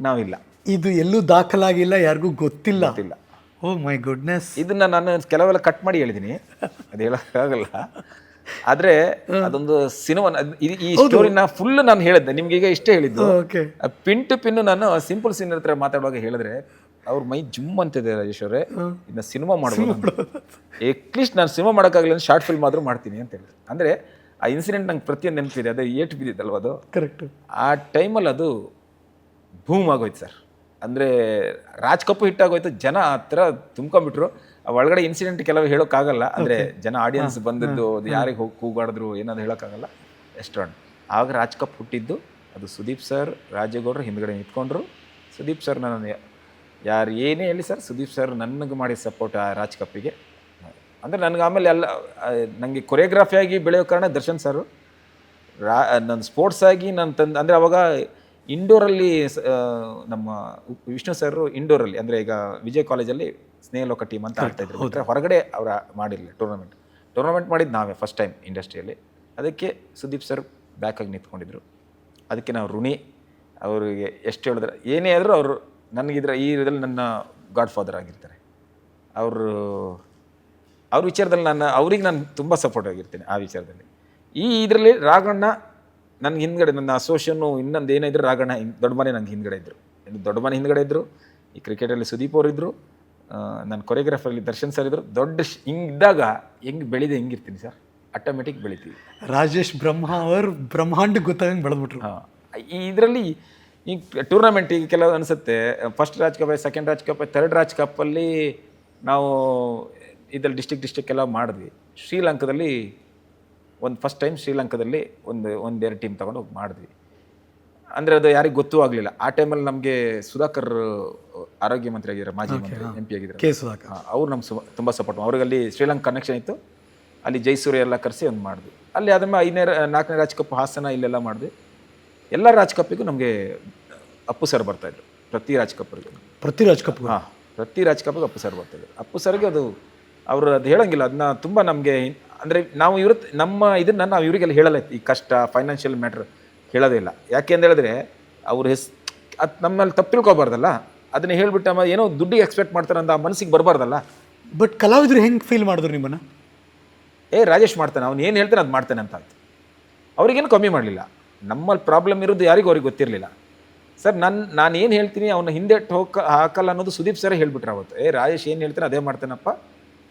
ನಾವಿಲ್ಲ. ಇದು ಎಲ್ಲೂ ದಾಖಲಾಗಿಲ್ಲ ಯಾರಿಗೂ ಗೊತ್ತಿಲ್ಲ. ಗೊತ್ತಿಲ್ಲ. ಓ ಮೈ ಗುಡ್ನೆಸ್ ಇದನ್ನ ನಾನು ಕೆಲವೆಲ್ಲ ಕಟ್ ಮಾಡಿ ಹೇಳಿದ್ದೀನಿ ಅದು ಹೇಳೋಕ್ಕಾಗಲ್ಲ. ಆದರೆ ಅದೊಂದು ಸಿನಿಮಾ ಈ ಸ್ಟೋರಿನ ಫುಲ್ ನಾನು ಹೇಳಿದ್ದೆ ನಿಮ್ಗೆ ಈಗ ಇಷ್ಟೇ ಹೇಳಿದ್ದು. ಪಿನ್ ಟು ಪಿನ್ ನಾನು ಸಿಂಪಲ್ ಸೀನ್ ಹತ್ರ ಮಾತಾಡುವಾಗ ಹೇಳಿದ್ರೆ ಅವ್ರ ಮೈ ಜುಮ್ ಅಂತಿದೆ ರಾಜೇಶ್ ಅವರೇ. ಇನ್ನ ಸಿನಿಮಾ ಮಾಡ್ಬೋದು ಎಟ್ಲೀಸ್ಟ್ ನಾನು. ಸಿನಿಮಾ ಮಾಡೋಕ್ಕಾಗಲ್ಲ ಶಾರ್ಟ್ ಫಿಲ್ಮ್ ಆದರೂ ಮಾಡ್ತೀನಿ ಅಂತ ಹೇಳಿ ಅಂದ್ರೆ ಆ ಇನ್ಸಿಡೆಂಟ್ ನಂಗೆ ಪ್ರತಿಯೊಂದು ನೆನಪಿದೆ ಅದು ಏಟ್ ಬಿದ್ದಿದ್ದಲ್ವ ಅದು? ಕರೆಕ್ಟ್ ಆ ಟೈಮಲ್ಲಿ ಅದು ಭೂಮ್ ಆಗೋಯ್ತು ಸರ್. ಅಂದರೆ ರಾಜ್ ಕಪ್ಪು ಹಿಟ್ಟಾಗೋಯ್ತು ಜನ ಆ ಥರ ತುಂಬ್ಕೊಂಡ್ಬಿಟ್ರು. ಆ ಒಳಗಡೆ ಇನ್ಸಿಡೆಂಟ್ ಕೆಲವು ಹೇಳೋಕ್ಕಾಗಲ್ಲ ಅಂದರೆ ಜನ ಆಡಿಯನ್ಸ್ ಬಂದದ್ದು ಅದು ಯಾರಿಗೆ ಹೋಗಿ ಕೂಗಾಡಿದ್ರು ಏನಾದ್ರು ಹೇಳೋಕ್ಕಾಗಲ್ಲ ರೆಸ್ಟೋರೆಂಟ್ ಆಗ ರಾಜ್ ಕಪ್ ಹುಟ್ಟಿದ್ದು ಅದು ಸುದೀಪ್ ಸರ್ ರಾಜೇಗೌಡರು ಹಿಂದ್ಗಡೆ ನಿಂತ್ಕೊಂಡ್ರು. ಸುದೀಪ್ ಸರ್ ನಾನು ಯಾರು ಏನೇ ಹೇಳಿ ಸರ್ ಸುದೀಪ್ ಸರ್ ನನಗೆ ಮಾಡಿ ಸಪೋರ್ಟ್ ಆ ರಾಜ್ ಕಪ್ಪಿಗೆ ಅಂದರೆ ನನಗೆ ಆಮೇಲೆ ಎಲ್ಲ ನನಗೆ ಕೊರಿಯೋಗ್ರಾಫಿ ಆಗಿ ಬೆಳೆಯೋ ಕಾರಣ ದರ್ಶನ್ ಸರು ರಾ ನನ್ನ ಸ್ಪೋರ್ಟ್ಸ್ ಆಗಿ ನಾನು ತಂದು ಅಂದರೆ ಅವಾಗ ಇಂಡೋರಲ್ಲಿ ನಮ್ಮ ವಿಷ್ಣು ಸರ್ ಇಂಡೋರಲ್ಲಿ ಅಂದರೆ ಈಗ ವಿಜಯ್ ಕಾಲೇಜಲ್ಲಿ ಸ್ನೇಹಲೋಕ ಟೀಮ್ ಅಂತ ಆಡ್ತಾ ಇದ್ರು. ಹೊರಗಡೆ ಅವರ ಮಾಡಿರಲಿಲ್ಲ ಟೂರ್ನಮೆಂಟ್. ಟೂರ್ನಮೆಂಟ್ ಮಾಡಿದ್ದು ನಾವೇ ಫಸ್ಟ್ ಟೈಮ್ ಇಂಡಸ್ಟ್ರಿಯಲ್ಲಿ. ಅದಕ್ಕೆ ಸುದೀಪ್ ಸರ್ ಬ್ಯಾಕಾಗಿ ನಿಂತ್ಕೊಂಡಿದ್ರು. ಅದಕ್ಕೆ ನಾವು ಋಣಿ ಅವರಿಗೆ ಎಷ್ಟು ಹೇಳಿದ್ರೆ ಏನೇ ಆದರೂ ಅವರು ನನಗಿದ್ರ ಈ ಇದರಲ್ಲಿ ನನ್ನ ಗಾಡ್ ಫಾದರ್ ಆಗಿರ್ತಾರೆ. ಅವರು ಅವ್ರ ವಿಚಾರದಲ್ಲಿ ನಾನು ಅವ್ರಿಗೆ ನಾನು ತುಂಬ ಸಪೋರ್ಟ್ ಆಗಿರ್ತೀನಿ ಆ ವಿಚಾರದಲ್ಲಿ. ಈ ಇದರಲ್ಲಿ ರಾಘಣ್ಣ ನನಗೆ ಹಿಂದ್ಗಡೆ ನನ್ನ ಅಸೋಸಿಯನ್ನು ಇನ್ನೊಂದು ಏನಿದ್ರು ರಾಘಣ್ಣ ಹಿಂ- ದೊಡ್ಡ ಮನೆ ನಂಗೆ ಹಿಂದ್ಗಡೆ ಇದ್ದರು ದೊಡ್ಡ ಮನೆ ಹಿಂದ್ಗಡೆ ಇದ್ದರು ಈ ಕ್ರಿಕೆಟಲ್ಲಿ ಸುದೀಪ್ ಅವರು ಇದ್ದರು ನನ್ನ ಕೊರಿಯೋಗ್ರಾಫರಲ್ಲಿ ದರ್ಶನ್ ಸರ್ ಇದ್ರು. ದೊಡ್ಡ ಶ್- ಹಿಂಗಿದ್ದಾಗ ಹೆಂಗೆ ಬೆಳೆದೆ ಹೆಂಗಿರ್ತೀನಿ ಸರ್ ಆಟೋಮೆಟಿಕ್ ಬೆಳಿತೀವಿ. ರಾಜೇಶ್ ಬ್ರಹ್ಮ ಅವರು ಬ್ರಹ್ಮಾಂಡ ಗೊತ್ತಾಗಂಗೆ ಬೆಳೆದ್ಬಿಟ್ರು. ಹಾಂ. ಇದರಲ್ಲಿ ಈ ಟೂರ್ನಮೆಂಟ್ ಈಗ ಕೆಲವು ಅನಿಸುತ್ತೆ. First Raj cup second Raj cup third Raj ಕಪ್ಪಲ್ಲಿ ನಾವು ಇದ್ರಲ್ಲಿ ಡಿಸ್ಟಿಕ್ ಡಿಸ್ಟಿಕ್ ಎಲ್ಲ ಮಾಡಿದ್ವಿ. ಶ್ರೀಲಂಕಾದಲ್ಲಿ ಒಂದು ಫಸ್ಟ್ ಟೈಮ್ ಶ್ರೀಲಂಕಾದಲ್ಲಿ ಒಂದು ಒಂದೆರಡು ಟೀಮ್ ತಗೊಂಡು ಹೋಗಿ ಮಾಡಿದ್ವಿ. ಅಂದರೆ ಅದು ಯಾರಿಗೂ ಗೊತ್ತೂ ಆಗಲಿಲ್ಲ. ಆ ಟೈಮಲ್ಲಿ ನಮಗೆ ಸುಧಾಕರ್ ಆರೋಗ್ಯ ಮಂತ್ರಿ ಆಗಿದ್ದಾರೆ ಮಾಜಿ ಮಂತ್ರಿ ಎಂ ಪಿ ಆಗಿದ್ದಾರೆ. ಕೆ ಸುಧಾಕರ್. ಹಾಂ ಅವ್ರು ನಮ್ಮ ಸು ತುಂಬ ಸಪೋರ್ಟ್ ಅವ್ರಿಗೆ ಅಲ್ಲಿ ಶ್ರೀಲಂಕಾ ಕನೆಕ್ಷನ್ ಇತ್ತು. ಅಲ್ಲಿ ಜೈಸೂರ್ಯ ಎಲ್ಲ ಕರೆಸಿ ಒಂದು ಮಾಡಿದ್ವಿ. ಅಲ್ಲಿ ಆದಮೇಲೆ ಐದನೇ ನಾಲ್ಕನೇ ರಾಜ್ ಕಪ್ ಹಾಸನ ಇಲ್ಲೆಲ್ಲ ಮಾಡಿದ್ವಿ. ಎಲ್ಲ ರಾಜ್ ಕಪ್ಪಿಗೂ ನಮಗೆ ಅಪ್ಪು ಸರ್ ಬರ್ತಾಯಿದ್ರು ಪ್ರತಿ ರಾಜ್ ಪ್ರತಿ ಕಪ್ ಹಾಂ ಪ್ರತಿ ರಾಜ್ ಕಪ್ಪಿಗೆ ಅಪ್ಪು ಸರ್ ಬರ್ತಾಯಿದ್ರು ಅಪ್ಪು ಸರ್ಗೆ ಅದು ಅವರು ಅದು ಹೇಳಂಗಿಲ್ಲ. ಅದನ್ನ ತುಂಬ ನಮಗೆ ಅಂದರೆ ನಾವು ಇವ್ರ ನಮ್ಮ ಇದನ್ನು ನಾವು ಇವರಿಗೆಲ್ಲ ಹೇಳಲ್ಲ ಈ ಕಷ್ಟ ಫೈನಾನ್ಷಿಯಲ್ ಮ್ಯಾಟ್ರ್ ಹೇಳೋದೇ ಇಲ್ಲ. ಯಾಕೆ ಅಂತ ಹೇಳಿದ್ರೆ ಅವ್ರ ಹೆಸ್ ಅದು ನಮ್ಮಲ್ಲಿ ತಪ್ಪು ತಿಳ್ಕೊಬಾರ್ದಲ್ಲ. ಅದನ್ನ ಹೇಳ್ಬಿಟ್ಟು ಆಮೇಲೆ ಏನೋ ದುಡ್ಡಿಗೆ ಎಕ್ಸ್ಪೆಕ್ಟ್ ಮಾಡ್ತಾರೆ ಅಂತ ಆ ಮನಸ್ಸಿಗೆ ಬರಬಾರ್ದಲ್ಲ. ಬಟ್ ಕಲಾವಿದರು ಹೆಂಗೆ ಫೀಲ್ ಮಾಡಿದ್ರು ನಿಮ್ಮನ್ನು? ಏ ರಾಜೇಶ್ ಮಾಡ್ತಾನೆ ಅವ್ನು ಏನು ಹೇಳ್ತಾನೆ ಅದು ಮಾಡ್ತಾನೆ ಅಂತ. ಆಯ್ತು ಅವ್ರಿಗೇನು ಕಮ್ಮಿ ಮಾಡಲಿಲ್ಲ. ನಮ್ಮಲ್ಲಿ ಪ್ರಾಬ್ಲಮ್ ಇರೋದು ಯಾರಿಗೂ ಅವ್ರಿಗೆ ಗೊತ್ತಿರಲಿಲ್ಲ. ಸರ್ ನನ್ನ ನಾನು ಏನು ಹೇಳ್ತೀನಿ ಅವನ ಹಿಂದೆ ಹೋಗ ಹಾಕಲ್ಲ ಅನ್ನೋದು ಸುದೀಪ್ ಸರ್ ಹೇಳ್ಬಿಟ್ರೆ ಅವತ್ತು. ಏ ರಾಜೇಶ್ ಏನು ಹೇಳ್ತಾನೆ ಅದೇ ಮಾಡ್ತಾನಪ್ಪ.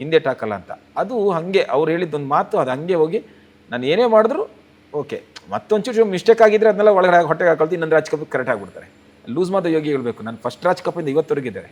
ಹಿಂದೆ ಟಾಕಲ್ಲ ಅಂತ. ಅದು ಹಾಗೆ ಅವ್ರು ಹೇಳಿದ್ದೊಂದು ಮಾತು, ಅದು ಹಂಗೆ ಹೋಗಿ ನಾನು ಏನೇ ಮಾಡಿದ್ರು ಓಕೆ. ಮತ್ತೊಂಚೂರು ಮಿಸ್ಟೇಕ್ ಆಗಿದ್ರೆ ಅದನ್ನೆಲ್ಲ ಒಳಗಡೆ ಹೊಟ್ಟೆಗೆ ಹಾಕೊಳ್ತೀನಿ, ಇನ್ನೊಂದು ರಾಜ್ ಕರೆಕ್ಟ್ ಆಗಿಬಿಡ್ತಾರೆ. ಲೂಸ್ ಮಾತ್ರ ಯೋಗಿ ಹೇಳಬೇಕು ನಾನು ಫಸ್ಟ್ ರಾಜ್ ಕಪ್ಪಿಂದ ಇವತ್ತವರೆಗಿದ್ದಾರೆ